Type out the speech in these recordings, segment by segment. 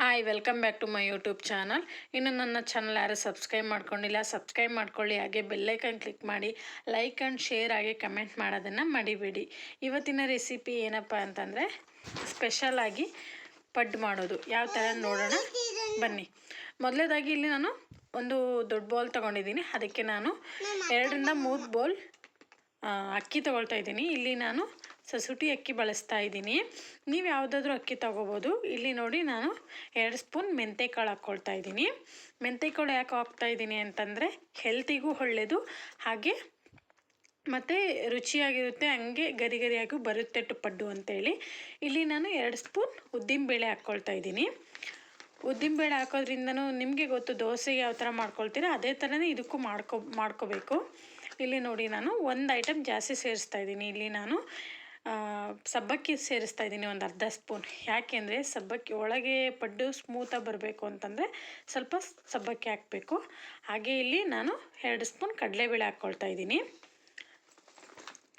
Hi welcome back to my YouTube channel ಇನ್ನು ನನ್ನ channel ಯಾರು ಸಬ್ಸ್ಕ್ರೈಬ್ ಮಾಡ್ಕೊಂಡಿಲ್ಲ ಸಬ್ಸ್ಕ್ರೈಬ್ ಮಾಡ್ಕೊಳ್ಳಿ. ಹಾಗೆ ಬೆಲ್ಲೈಕನ್ ಕ್ಲಿಕ್ ಮಾಡಿ. ಲೈಕ್ ಆ್ಯಂಡ್ ಶೇರ್ ಹಾಗೆ ಕಮೆಂಟ್ ಮಾಡೋದನ್ನು ಮಡಿಬೇಡಿ. ಇವತ್ತಿನ ರೆಸಿಪಿ ಏನಪ್ಪ ಅಂತಂದರೆ ಸ್ಪೆಷಲಾಗಿ ಪಡ್ ಮಾಡೋದು. ಯಾವ ಥರ ನೋಡೋಣ. ಬನ್ನಿ. ಮೊದಲೇದಾಗಿ ಇಲ್ಲಿ ನಾನು ಒಂದು ದೊಡ್ಡ ಬೌಲ್ ತೊಗೊಂಡಿದ್ದೀನಿ. ಅದಕ್ಕೆ ನಾನು ಎರಡರಿಂದ ಮೂರು ಬೌಲ್ ಅಕ್ಕಿ ತೊಗೊಳ್ತಾ ಇದ್ದೀನಿ. ಇಲ್ಲಿ ನಾನು ಸಸುಟಿ ಅಕ್ಕಿ ಬಳಸ್ತಾ ಇದ್ದೀನಿ. ನೀವು ಯಾವುದಾದ್ರೂ ಅಕ್ಕಿ ತೊಗೋಬೋದು. ಇಲ್ಲಿ ನೋಡಿ ನಾನು ಎರಡು ಸ್ಪೂನ್ ಮೆಂತೆಕಾಳು ಹಾಕ್ಕೊಳ್ತಾ ಇದ್ದೀನಿ. ಮೆಂತೆಕಾಳು ಯಾಕೆ ಹಾಕ್ತಾ ಇದ್ದೀನಿ ಅಂತಂದರೆ ಹೆಲ್ತಿಗೂ ಒಳ್ಳೆಯದು ಹಾಗೆ ಮತ್ತು ರುಚಿಯಾಗಿರುತ್ತೆ, ಹಂಗೆ ಗರಿ ಗರಿಯಾಗೂ ಬರುತ್ತೆ ಟುಪ್ಪಡ್ಡು ಅಂತೇಳಿ ಇಲ್ಲಿ ನಾನು ಎರಡು ಸ್ಪೂನ್ ಉದ್ದಿನಬೇಳೆ ಹಾಕ್ಕೊಳ್ತಾ ಇದ್ದೀನಿ. ಉದ್ದಿನಬೇಳೆ ಹಾಕೋದ್ರಿಂದನೂ ನಿಮಗೆ ಗೊತ್ತು ದೋಸೆಗೆ ಯಾವ ಥರ ಮಾಡ್ಕೊಳ್ತೀರಾ, ಅದೇ ಥರನೇ ಇದಕ್ಕೂ ಮಾಡ್ಕೊ, ಮಾಡ್ಕೋಬೇಕು. ಇಲ್ಲಿ ನೋಡಿ ನಾನು ಒಂದು ಐಟಮ್ ಜಾಸ್ತಿ ಸೇರಿಸ್ತಾ ಇದ್ದೀನಿ. ಇಲ್ಲಿ ನಾನು ಸಬ್ಬಕ್ಕಿ ಸೇರಿಸ್ತಾ ಇದ್ದೀನಿ ಒಂದು ಅರ್ಧ ಸ್ಪೂನ್. ಯಾಕೆಂದರೆ ಸಬ್ಬಕ್ಕಿ ಒಳಗೆ ಪಡ್ಡು ಸ್ಮೂತಾಗಿ ಬರಬೇಕು ಅಂತಂದರೆ ಸ್ವಲ್ಪ ಸಬ್ಬಕ್ಕಿ ಹಾಕಬೇಕು. ಹಾಗೆ ಇಲ್ಲಿ ನಾನು ಎರಡು ಸ್ಪೂನ್ ಕಡಲೆಬೇಳೆ ಹಾಕ್ಕೊಳ್ತಾ ಇದ್ದೀನಿ.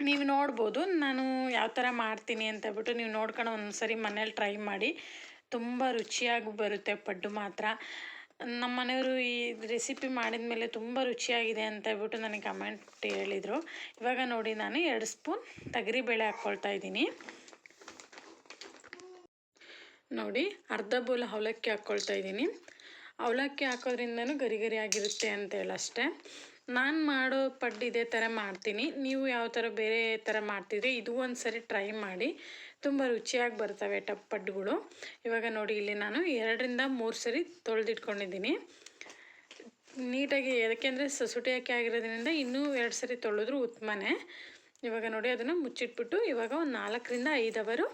ನೀವು ನೋಡ್ಬೋದು ನಾನು ಯಾವ ಥರ ಮಾಡ್ತೀನಿ ಅಂತ ಹೇಳ್ಬಿಟ್ಟು ನೀವು ನೋಡ್ಕೊಂಡು ಒಂದ್ಸರಿ ಮನೇಲಿ ಟ್ರೈ ಮಾಡಿ. ತುಂಬ ರುಚಿಯಾಗಿ ಬರುತ್ತೆ ಪಡ್ಡು ಮಾತ್ರ. ನಮ್ಮ ಮನೆಯವರು ಈ ರೆಸಿಪಿ ಮಾಡಿದ ಮೇಲೆ ತುಂಬ ರುಚಿಯಾಗಿದೆ ಅಂತ ಹೇಳ್ಬಿಟ್ಟು ನನಗೆ ಕಮೆಂಟ್ ಹೇಳಿದರು. ಇವಾಗ ನೋಡಿ ನಾನು ಎರಡು ಸ್ಪೂನ್ ತಗರಿಬೇಳೆ ಹಾಕ್ಕೊಳ್ತಾ ಇದ್ದೀನಿ. ನೋಡಿ, ಅರ್ಧ ಬೌಲ್ ಅವಲಕ್ಕಿ ಹಾಕ್ಕೊಳ್ತಾ ಇದ್ದೀನಿ. ಅವಲಕ್ಕಿ ಹಾಕೋದ್ರಿಂದನೂ ಗರಿ ಗರಿ ಆಗಿರುತ್ತೆ ಅಂತ ನಾನು ಮಾಡೋ ಪಡ್ಡು ಇದೇ ಥರ ಮಾಡ್ತೀನಿ. ನೀವು ಯಾವ ಥರ ಬೇರೆ ಥರ ಮಾಡ್ತಿದ್ರೆ, ಇದು ಒಂದು ಸರಿ ಟ್ರೈ ಮಾಡಿ. ತುಂಬ ರುಚಿಯಾಗಿ ಬರ್ತವೆ ಟಪ್ ಪಡ್ಡುಗಳು ಇವಾಗ ನೋಡಿ, ಇಲ್ಲಿ ನಾನು ಎರಡರಿಂದ ಮೂರು ಸರಿ ತೊಳೆದಿಟ್ಕೊಂಡಿದ್ದೀನಿ. ನೀಟಾಗಿ ಯಾಕೆಂದರೆ ಸೊಸುಟಿ ಹಾಕಿ ಆಗಿರೋದ್ರಿಂದ ಇನ್ನೂ ಎರಡು ಸರಿ ತೊಳೆದ್ರು ಉತ್ತಮನೇ. ಇವಾಗ ನೋಡಿ, ಅದನ್ನು ಮುಚ್ಚಿಟ್ಬಿಟ್ಟು ಇವಾಗ ಒಂದು ನಾಲ್ಕರಿಂದ ಐದು ಅವರು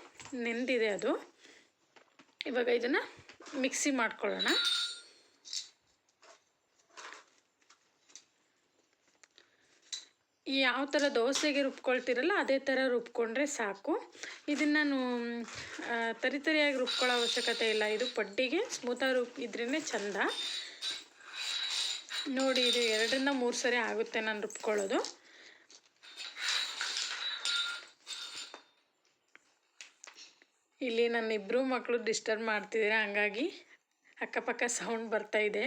ನೆಂದಿದೆ ಅದು. ಇವಾಗ ಇದನ್ನು ಮಿಕ್ಸಿ ಮಾಡ್ಕೊಳ್ಳೋಣ. ಯಾವ ಥರ ದೋಸೆಗೆ ರುಬ್ಕೊಳ್ತಿರಲ್ಲ ಅದೇ ಥರ ರುಬ್ಕೊಂಡ್ರೆ ಸಾಕು. ಇದನ್ನು ನಾನು ಆ, ತರಿ ತರಿಯಾಗಿ ರುಬ್ಕೊಳ್ಳೋ ಅವಶ್ಯಕತೆ ಇಲ್ಲ. ಇದು ಪಡ್ಡಿಗೆ ಸ್ಮೂತಾಗಿ ರುಬ್ ಇದ್ರೇ ಚಂದ. ನೋಡಿ ಇದು ಎರಡರಿಂದ ಮೂರು ಸರಿ ಆಗುತ್ತೆ ನಾನು ರುಬ್ಕೊಳ್ಳೋದು. ಇಲ್ಲಿ ನನ್ನ ಇಬ್ಬರು ಮಕ್ಕಳು ಡಿಸ್ಟರ್ಬ್ ಮಾಡ್ತಿದ್ದಾರೆ ಹಂಗಾಗಿ ಅಕ್ಕಪಕ್ಕ ಸೌಂಡ್ ಬರ್ತಾ ಇದೆ.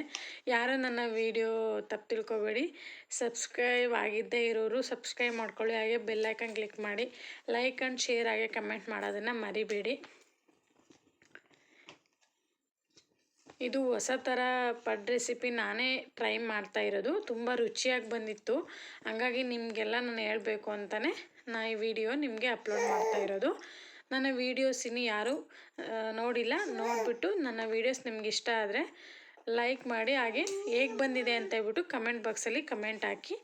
ಯಾರು ನನ್ನ ವಿಡಿಯೋ ತಪ್ಪು ತಿಳ್ಕೊಬೇಡಿ. ಸಬ್ಸ್ಕ್ರೈಬ್ ಆಗಿದ್ದೇ ಇರೋರು ಸಬ್ಸ್ಕ್ರೈಬ್ ಮಾಡ್ಕೊಳ್ಳಿ. ಹಾಗೆ ಬೆಲ್ ಐಕನ್ ಕ್ಲಿಕ್ ಮಾಡಿ. ಲೈಕ್ ಆ್ಯಂಡ್ ಶೇರ್ ಹಾಗೆ ಕಮೆಂಟ್ ಮಾಡೋದನ್ನು ಮರಿಬೇಡಿ. ಇದು ಹೊಸ ಥರ ಪಡ್ ರೆಸಿಪಿ ನಾನೇ ಟ್ರೈ ಮಾಡ್ತಾ ಇರೋದು. ತುಂಬ ರುಚಿಯಾಗಿ ಬಂದಿತ್ತು. ಹಂಗಾಗಿ ನಿಮಗೆಲ್ಲ ನಾನು ಹೇಳಬೇಕು ಅಂತಲೇ ನಾ ಈ ವಿಡಿಯೋ ನಿಮಗೆ ಅಪ್ಲೋಡ್ ಮಾಡ್ತಾ ಇರೋದು. ನನ್ನ ವೀಡಿಯೋಸ್ ಇನ್ನು ಯಾರು ನೋಡಿಲ್ಲ. ನೋಡಿಬಿಟ್ಟು ನನ್ನ ವೀಡಿಯೋಸ್ ನಿಮ್ಗೆ ಇಷ್ಟ ಆದರೆ ಲೈಕ್ ಮಾಡಿ. ಹಾಗೆ ಹೇಗೆ ಬಂದಿದೆ ಅಂತ ಹೇಳ್ಬಿಟ್ಟು ಕಮೆಂಟ್ ಬಾಕ್ಸಲ್ಲಿ ಕಮೆಂಟ್ ಹಾಕಿ.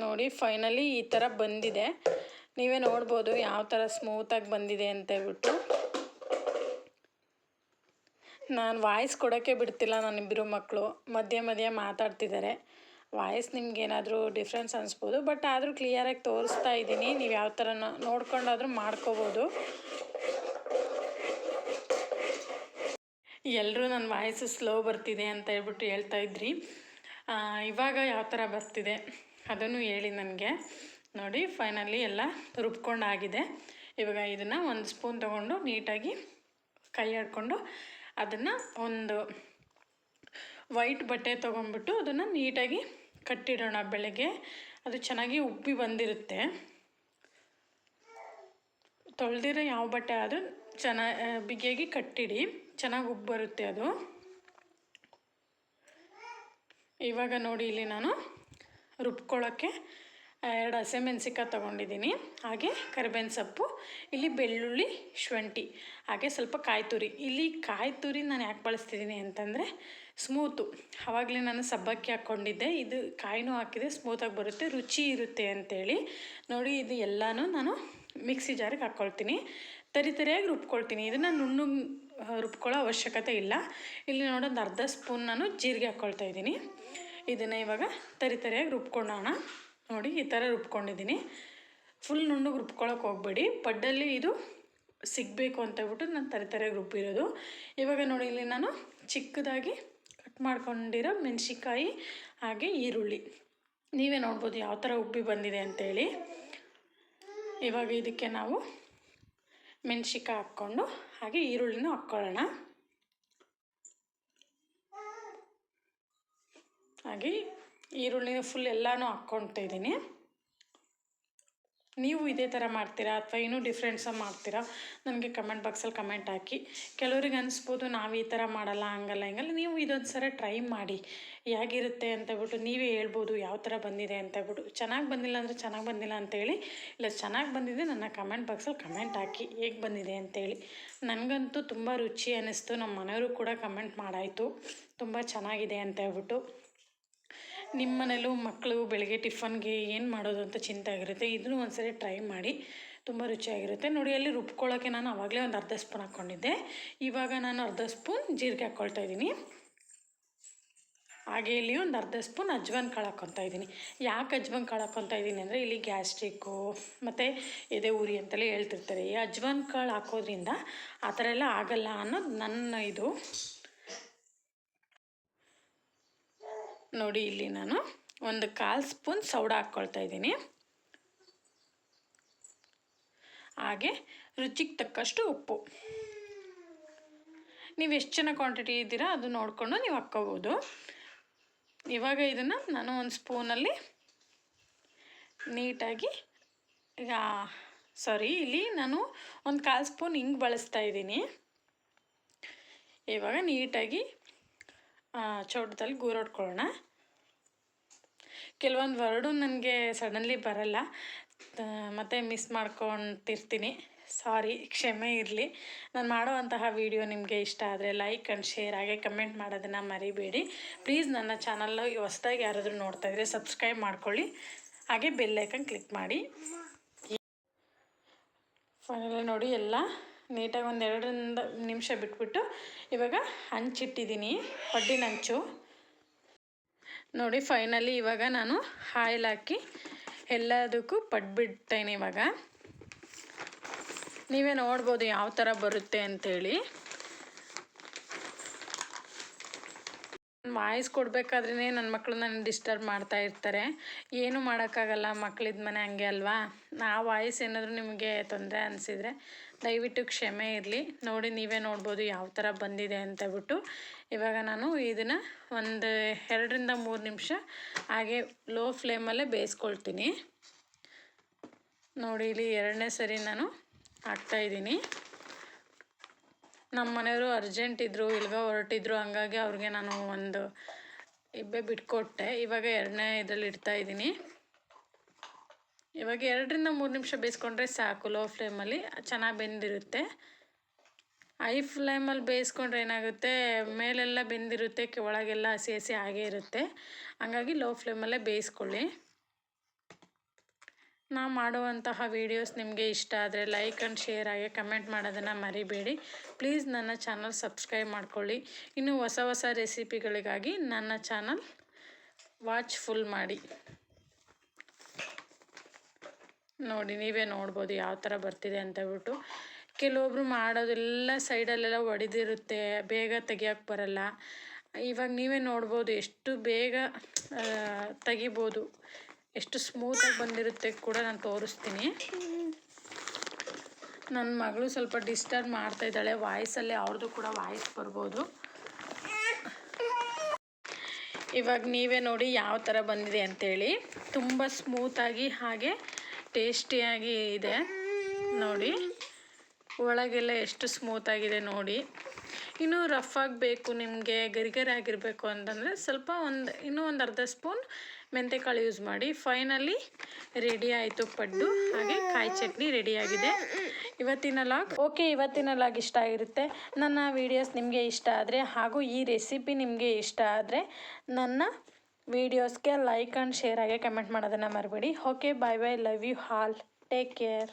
ನೋಡಿ ಫೈನಲಿ ಈ ಥರ ಬಂದಿದೆ. ನೀವೇ ನೋಡ್ಬೋದು ಯಾವ ಥರ ಸ್ಮೂತಾಗಿ ಬಂದಿದೆ ಅಂತ ಹೇಳ್ಬಿಟ್ಟು. ನಾನು ವಾಯ್ಸ್ ಕೊಡೋಕ್ಕೆ ಬಿಡ್ತಿಲ್ಲ ನನ್ನಿಬ್ಬರು ಮಕ್ಕಳು ಮಧ್ಯೆ ಮಧ್ಯೆ ಮಾತಾಡ್ತಿದ್ದಾರೆ. ವಾಯ್ಸ್ ನಿಮ್ಗೆ ಏನಾದರೂ ಡಿಫ್ರೆನ್ಸ್ ಅನಿಸ್ಬೋದು ಬಟ್ ಆದರೂ ಕ್ಲಿಯರಾಗಿ ತೋರಿಸ್ತಾ ಇದ್ದೀನಿ. ನೀವು ಯಾವ ಥರ ನೋಡ್ಕೊಂಡಾದರೂ ಮಾಡ್ಕೋಬೋದು. ಎಲ್ಲರೂ ನನ್ನ ವಾಯ್ಸ್ ಸ್ಲೋ ಬರ್ತಿದೆ ಅಂತ ಹೇಳ್ಬಿಟ್ಟು ಹೇಳ್ತಾ ಇದ್ರಿ. ಇವಾಗ ಯಾವ ಥರ ಬರ್ತಿದೆ? ಅದನ್ನು ಹೇಳಿ ನನಗೆ. ನೋಡಿ ಫೈನಲಿ ಎಲ್ಲ ರುಬ್ಕೊಂಡಾಗಿದೆ. ಇವಾಗ ಇದನ್ನು ಒಂದು ಸ್ಪೂನ್ ತೊಗೊಂಡು ನೀಟಾಗಿ ಕೈ ಆಡ್ಕೊಂಡು ಅದನ್ನು ಒಂದು ವೈಟ್ ಬಟ್ಟೆ ತೊಗೊಂಡ್ಬಿಟ್ಟು ಅದನ್ನು ನೀಟಾಗಿ ಕಟ್ಟಿಡೋಣ ಬೆಳಗ್ಗೆ. ಅದು ಚೆನ್ನಾಗಿ ಉಬ್ಬಿ ಬಂದಿರುತ್ತೆ. ತೊಳೆದಿರೋ ಯಾವ ಬಟ್ಟೆ ಆದರೂ ಚೆನ್ನಾಗಿ ಬಿಗಿಯಾಗಿ ಕಟ್ಟಿಡಿ. ಚೆನ್ನಾಗಿ ಉಬ್ಬು ಬರುತ್ತೆ ಅದು. ಇವಾಗ ನೋಡಿ ಇಲ್ಲಿ ನಾನು ರುಬ್ಕೊಳ್ಳೋಕ್ಕೆ ಎರಡು ಹಸಿಮೆಣ್ಸಿಕಾಯಿ ತೊಗೊಂಡಿದ್ದೀನಿ. ಹಾಗೆ ಕರಿಬೇವಿನ ಸೊಪ್ಪು, ಇಲ್ಲಿ ಬೆಳ್ಳುಳ್ಳಿ, ಶುಂಠಿ, ಹಾಗೆ ಸ್ವಲ್ಪ ಕಾಯಿ ತುರಿ ಇಲ್ಲಿ ಕಾಯಿ ತುರಿ ನಾನು ಯಾಕೆ ಬಳಸ್ತಿದ್ದೀನಿ ಅಂತಂದರೆ ಸ್ಮೂತು. ಆವಾಗಲೇ ನಾನು ಸಬ್ಬಕ್ಕಿ ಹಾಕ್ಕೊಂಡಿದ್ದೆ. ಇದು ಕಾಯಿನೂ ಹಾಕಿದೆ ಸ್ಮೂತಾಗಿ ಬರುತ್ತೆ, ರುಚಿ ಇರುತ್ತೆ ಅಂತೇಳಿ. ನೋಡಿ, ಇದು ಎಲ್ಲನೂ ನಾನು ಮಿಕ್ಸಿ ಜಾರಿಗೆ ಹಾಕ್ಕೊಳ್ತೀನಿ. ತರಿ ತರಿಯಾಗಿ ರುಬ್ಕೊಳ್ತೀನಿ. ಇದನ್ನು ನುಣ್ಣು ರುಬ್ಕೊಳ್ಳೋ ಅವಶ್ಯಕತೆ ಇಲ್ಲ. ಇಲ್ಲಿ ನೋಡೋದು ಅರ್ಧ ಸ್ಪೂನ್ ನಾನು ಜೀರಿಗೆ ಹಾಕ್ಕೊಳ್ತಾ ಇದ್ದೀನಿ. ಇದನ್ನು ಇವಾಗ ತರಿ ತರಿಯಾಗಿ ರುಬ್ಕೊಳ್ಳೋಣ. ನೋಡಿ ಈ ಥರ ರುಬ್ಕೊಂಡಿದ್ದೀನಿ. ಫುಲ್ ನುಣ್ಣಗೆ ರುಬ್ಕೊಳ್ಳೋಕೆ ಹೋಗಬೇಡಿ. ಪಡ್ಡಲ್ಲಿ ಇದು ಸಿಗಬೇಕು ಅಂತ ಹೇಳ್ಬಿಟ್ಟು ನಾನು ತರಿ ರುಬ್ಬಿರೋದು. ಇವಾಗ ನೋಡಿ ಇಲ್ಲಿ ನಾನು ಚಿಕ್ಕದಾಗಿ ಕಟ್ ಮಾಡ್ಕೊಂಡಿರೋ ಮೆಣಸಿಕಾಯಿ ಹಾಗೆ ಈರುಳ್ಳಿ. ನೀವೇ ನೋಡ್ಬೋದು ಯಾವ ಥರ ಉಬ್ಬಿ ಬಂದಿದೆ ಅಂತೇಳಿ. ಇವಾಗ ಇದಕ್ಕೆ ನಾವು ಮೆಣಸಿಕಾಯಿ ಹಾಕ್ಕೊಂಡು ಹಾಗೆ ಈರುಳ್ಳಿನೂ ಹಾಕ್ಕೊಳ್ಳೋಣ. ಹಾಗೆ ಈರುಳ್ಳಿನ ಫುಲ್ ಎಲ್ಲನೂ ಇದ್ದೀನಿ. ನೀವು ಇದೇ ಥರ ಮಾಡ್ತೀರಾ ಅಥವಾ ಇನ್ನೂ ಡಿಫ್ರೆಂಟ್ಸಾಗಿ ಮಾಡ್ತೀರಾ? ನನಗೆ ಕಮೆಂಟ್ ಬಾಕ್ಸಲ್ಲಿ ಕಮೆಂಟ್ ಹಾಕಿ. ಕೆಲವ್ರಿಗೆ ಅನಿಸ್ಬೋದು ನಾವು ಈ ಥರ ಮಾಡಲ್ಲ, ಹಂಗಲ್ಲ, ಹಿಂಗಲ್ಲ. ನೀವು ಇದೊಂದು ಸಲ ಟ್ರೈ ಮಾಡಿ. ಹೇಗಿರುತ್ತೆ ಅಂತ ಹೇಳ್ಬಿಟ್ಟು ನೀವೇ ಹೇಳ್ಬೋದು ಯಾವ ಥರ ಬಂದಿದೆ ಅಂತ ಹೇಳ್ಬಿಟ್ಟು. ಚೆನ್ನಾಗಿ ಬಂದಿಲ್ಲ ಅಂದರೆ ಚೆನ್ನಾಗಿ ಬಂದಿಲ್ಲ ಅಂತೇಳಿ ಇಲ್ಲ ಚೆನ್ನಾಗಿ ಬಂದಿದೆ ನನ್ನ ಕಮೆಂಟ್ ಬಾಕ್ಸಲ್ಲಿ ಕಮೆಂಟ್ ಹಾಕಿ ಹೇಗೆ ಬಂದಿದೆ ಅಂತೇಳಿ ನನಗಂತೂ ತುಂಬ ರುಚಿ ಅನ್ನಿಸ್ತು ನಮ್ಮ ಮನೆಯವರು ಕೂಡ ಕಮೆಂಟ್ ಮಾಡಾಯಿತು. ತುಂಬ ಚೆನ್ನಾಗಿದೆ ಅಂತ ಹೇಳ್ಬಿಟ್ಟು. ನಿಮ್ಮ ಮನೇಲೂ ಮಕ್ಕಳು ಬೆಳಗ್ಗೆ ಟಿಫನ್ಗೆ ಏನು ಮಾಡೋದು ಅಂತ ಚಿಂತೆ ಆಗಿರುತ್ತೆ, ಇದನ್ನು ಒಂದ್ಸರಿ ಟ್ರೈ ಮಾಡಿ. ತುಂಬ ರುಚಿಯಾಗಿರುತ್ತೆ. ನೋಡಿ, ಅಲ್ಲಿ ರುಬ್ಕೊಳ್ಳೋಕ್ಕೆ ನಾನು ಆವಾಗಲೇ ಒಂದು ಅರ್ಧ ಸ್ಪೂನ್ ಹಾಕ್ಕೊಂಡಿದ್ದೆ. ಇವಾಗ ನಾನು ಅರ್ಧ ಸ್ಪೂನ್ ಜೀರಿಗೆ ಹಾಕ್ಕೊಳ್ತಾ ಇದ್ದೀನಿ. ಹಾಗೆ ಇಲ್ಲಿ ಒಂದು ಅರ್ಧ ಸ್ಪೂನ್ ಅಜ್ವಾನ್ ಕಾಳು ಹಾಕ್ಕೊತಾ ಇದ್ದೀನಿ. ಯಾಕೆ ಅಜ್ವಾನ್ ಕಾಳು ಹಾಕ್ಕೊತಾ ಇದ್ದೀನಿ ಅಂದರೆ, ಇಲ್ಲಿ ಗ್ಯಾಸ್ಟ್ರಿಕ್ಕು ಮತ್ತು ಎದೆ ಊರಿ ಅಂತಲೇ ಹೇಳ್ತಿರ್ತಾರೆ. ಈ ಅಜ್ವಾನ್ ಕಾಳು ಹಾಕೋದ್ರಿಂದ ಆ ಥರ ಎಲ್ಲ ಆಗಲ್ಲ ಅನ್ನೋದು ನನ್ನ ಇದು. ನೋಡಿ ಇಲ್ಲಿ ನಾನು ಒಂದು ಕಾಲು ಸ್ಪೂನ್ ಸೌಡ ಹಾಕ್ಕೊಳ್ತಾ ಇದ್ದೀನಿ. ಹಾಗೆ ರುಚಿಗೆ ತಕ್ಕಷ್ಟು ಉಪ್ಪು. ನೀವು ಎಷ್ಟು ಜನ ಕ್ವಾಂಟಿಟಿ ಇದ್ದೀರಾ ಅದು ನೋಡಿಕೊಂಡು ನೀವು ಹಾಕ್ಕೋಬೋದು. ಇವಾಗ ಇದನ್ನು ನಾನು ಒಂದು ಸ್ಪೂನಲ್ಲಿ ನೀಟಾಗಿ, ಈಗ ಸಾರಿ ಇಲ್ಲಿ ನಾನು ಒಂದು ಕಾಲು ಸ್ಪೂನ್ ಹಿಂಗೆ ಬಳಸ್ತಾ ಇದ್ದೀನಿ. ಇವಾಗ ನೀಟಾಗಿ ಚೌಟದಲ್ಲಿ ಗೂರೋಡ್ಕೊಳ್ಳೋಣ ಕೆಲವೊಂದು ವರ್ಡು ನನಗೆ ಸಡನ್ಲಿ ಬರಲ್ಲ. ಮತ್ತು ಮಿಸ್ ಮಾಡ್ಕೊತಿರ್ತೀನಿ. ಸಾರಿ, ಕ್ಷಮೆ ಇರಲಿ. ನಾನು ಮಾಡುವಂತಹ ವಿಡಿಯೋ ನಿಮಗೆ ಇಷ್ಟ ಆದರೆ ಲೈಕ್ ಆ್ಯಂಡ್ ಶೇರ್, ಹಾಗೆ ಕಮೆಂಟ್ ಮಾಡೋದನ್ನು ಮರಿಬೇಡಿ. ಪ್ಲೀಸ್ ನನ್ನ ಚಾನಲ್ಲು ಹೊಸ್ದಾಗಿ ಯಾರಾದರೂ ನೋಡ್ತಾ ಇದ್ದರೆ ಸಬ್ಸ್ಕ್ರೈಬ್ ಮಾಡ್ಕೊಳ್ಳಿ. ಹಾಗೆ ಬೆಲ್ಲೈಕನ್ ಕ್ಲಿಕ್ ಮಾಡಿ. ಫೈನಲಿ ನೋಡಿ ಎಲ್ಲ. ನೀಟಾಗಿ ಒಂದು ಎರಡರಿಂದ ನಿಮಿಷ ಬಿಟ್ಬಿಟ್ಟು ಇವಾಗ ಹಂಚಿಟ್ಟಿದ್ದೀನಿ ಪಡ್ಡಿನ ಹಂಚು. ನೋಡಿ ಫೈನಲಿ ಇವಾಗ ನಾನು ಆಯಿಲ್ ಹಾಕಿ ಎಲ್ಲದಕ್ಕೂ ಪಡ್ಬಿಡ್ತೇನೆ ಇವಾಗ. ನೀವೇ ನೋಡ್ಬೋದು ಯಾವ ಥರ ಬರುತ್ತೆ ಅಂಥೇಳಿ ವಾಯ್ಸ್ ಕೊಡಬೇಕಾದ್ರೇ ನನ್ನ ಮಕ್ಕಳು ನನ್ನ ಡಿಸ್ಟರ್ಬ್ ಮಾಡ್ತಾ ಇರ್ತಾರೆ. ಏನು ಮಾಡೋಕ್ಕಾಗಲ್ಲ ಮಕ್ಕಳಿದ ಮನೆ ಹಂಗೆ ಅಲ್ವಾ? ಆ ವಾಯ್ಸ್ ಏನಾದರೂ ನಿಮಗೆ ತೊಂದರೆ ಅನಿಸಿದರೆ ದಯವಿಟ್ಟು ಕ್ಷಮೆ ಇರಲಿ. ನೋಡಿ, ನೀವೇ ನೋಡ್ಬೋದು ಯಾವ ಥರ ಬಂದಿದೆ ಅಂತ ಬಿಟ್ಟು. ಇವಾಗ ನಾನು ಇದನ್ನು ಒಂದು ಎರಡರಿಂದ ಮೂರು ನಿಮಿಷ ಹಾಗೆ ಲೋ ಫ್ಲೇಮಲ್ಲೇ ಬೇಯಿಸ್ಕೊಳ್ತೀನಿ. ನೋಡಿ, ಇಲ್ಲಿ ಎರಡನೇ ಸರಿ ನಾನು ಹಾಕ್ತಾಯಿದ್ದೀನಿ ನಮ್ಮ ಮನೆಯವರು ಅರ್ಜೆಂಟ್ ಇದ್ದರು ಇಲ್ಗ ಹೊರಟಿದ್ರು, ಹಂಗಾಗಿ ಅವ್ರಿಗೆ ನಾನು ಒಂದು ಇಬ್ಬೆ ಬಿಟ್ಕೊಟ್ಟೆ. ಇವಾಗ ಎರಡನೇ ಇದರಲ್ಲಿ ಇಡ್ತಾ ಇದ್ದೀನಿ. ಇವಾಗ ಎರಡರಿಂದ ಮೂರು ನಿಮಿಷ ಬೇಯಿಸ್ಕೊಂಡ್ರೆ ಸಾಕು ಲೋ ಫ್ಲೇಮಲ್ಲಿ ಚೆನ್ನಾಗಿ ಬೆಂದಿರುತ್ತೆ. ಹೈ ಫ್ಲೇಮಲ್ಲಿ ಬೇಯಿಸ್ಕೊಂಡ್ರೆ ಏನಾಗುತ್ತೆ, ಮೇಲೆಲ್ಲ ಬೆಂದಿರುತ್ತೆ ಒಳಗೆಲ್ಲ ಹಸಿ ಹಸಿ ಆಗೇ ಇರುತ್ತೆ. ಹಂಗಾಗಿ ಲೋ ಫ್ಲೇಮಲ್ಲೇ ಬೇಯಿಸ್ಕೊಳ್ಳಿ. ನಾ ಮಾಡುವಂತಹ ವೀಡಿಯೋಸ್ ನಿಮಗೆ ಇಷ್ಟ ಆದರೆ ಲೈಕ್ ಆ್ಯಂಡ್ ಶೇರ್ ಆಗಿ ಕಮೆಂಟ್ ಮಾಡೋದನ್ನು ಮರಿಬೇಡಿ. ಪ್ಲೀಸ್ ನನ್ನ ಚಾನಲ್ ಸಬ್ಸ್ಕ್ರೈಬ್ ಮಾಡ್ಕೊಳ್ಳಿ. ಇನ್ನು ಹೊಸ ಹೊಸ ರೆಸಿಪಿಗಳಿಗಾಗಿ ನನ್ನ ಚಾನಲ್ ವಾಚ್ ಫುಲ್ ಮಾಡಿ. ನೋಡಿ, ನೀವೇ ನೋಡ್ಬೋದು ಯಾವ ಥರ ಬರ್ತಿದೆ ಅಂತ ಹೇಳ್ಬಿಟ್ಟು. ಕೆಲವೊಬ್ರು ಮಾಡೋದೆಲ್ಲ ಸೈಡಲ್ಲೆಲ್ಲ ಒಡೆದಿರುತ್ತೆ, ಬೇಗ ತೆಗಿಯೋಕ್ಕೆ ಬರಲ್ಲ. ಇವಾಗ ನೀವೇ ನೋಡ್ಬೋದು ಎಷ್ಟು ಬೇಗ ತೆಗಿಬೋದು. ಎಷ್ಟು ಸ್ಮೂತಾಗಿ ಬಂದಿರುತ್ತೆ ಕೂಡ ನಾನು ತೋರಿಸ್ತೀನಿ. ನನ್ನ ಮಗಳು ಸ್ವಲ್ಪ ಡಿಸ್ಟರ್ಬ್ ಮಾಡ್ತಾ ಇದ್ದಾಳೆ ವಾಯ್ಸಲ್ಲೇ ಅವ್ರದ್ದು ಕೂಡ ವಾಯ್ಸ್ ಬರ್ಬೋದು. ಇವಾಗ ನೀವೇ ನೋಡಿ ಯಾವ ಥರ ಬಂದಿದೆ ಅಂತೇಳಿ. ತುಂಬ ಸ್ಮೂತಾಗಿ ಹಾಗೆ ಟೇಸ್ಟಿಯಾಗಿ ಇದೆ. ನೋಡಿ, ಒಳಗೆಲ್ಲ ಎಷ್ಟು ಸ್ಮೂತಾಗಿದೆ ನೋಡಿ. ಇನ್ನೂ ರಫ್ ಆಗಬೇಕು, ನಿಮಗೆ ಗರಿಗರಿ ಆಗಿರಬೇಕು ಅಂತಂದರೆ ಸ್ವಲ್ಪ ಒಂದು, ಇನ್ನೂ ಒಂದು ಅರ್ಧ ಸ್ಪೂನ್ ಮೆಂತೆಕಾಳು ಯೂಸ್ ಮಾಡಿ ಫೈನಲಿ ರೆಡಿ ಆಯಿತು ಪಡ್ಡು. ಹಾಗೆ ಕಾಯಿ ಚಟ್ನಿ ರೆಡಿಯಾಗಿದೆ ಇವತ್ತಿನ ಲಾಗ್ ಓಕೆ, ಇವತ್ತಿನ ಲಾಗ್ ಇಷ್ಟ ಆಗಿರುತ್ತೆ. ನನ್ನ ವೀಡಿಯೋಸ್ ನಿಮಗೆ ಇಷ್ಟ ಆದರೆ ಹಾಗೂ ಈ ರೆಸಿಪಿ ನಿಮಗೆ ಇಷ್ಟ ಆದರೆ ನನ್ನ ವೀಡಿಯೋಸ್ಗೆ ಲೈಕ್ ಆ್ಯಂಡ್ ಶೇರ್ ಆಗಿ ಕಮೆಂಟ್ ಮಾಡೋದನ್ನು ಮರಿಬೇಡಿ. Okay bye bye love you all take care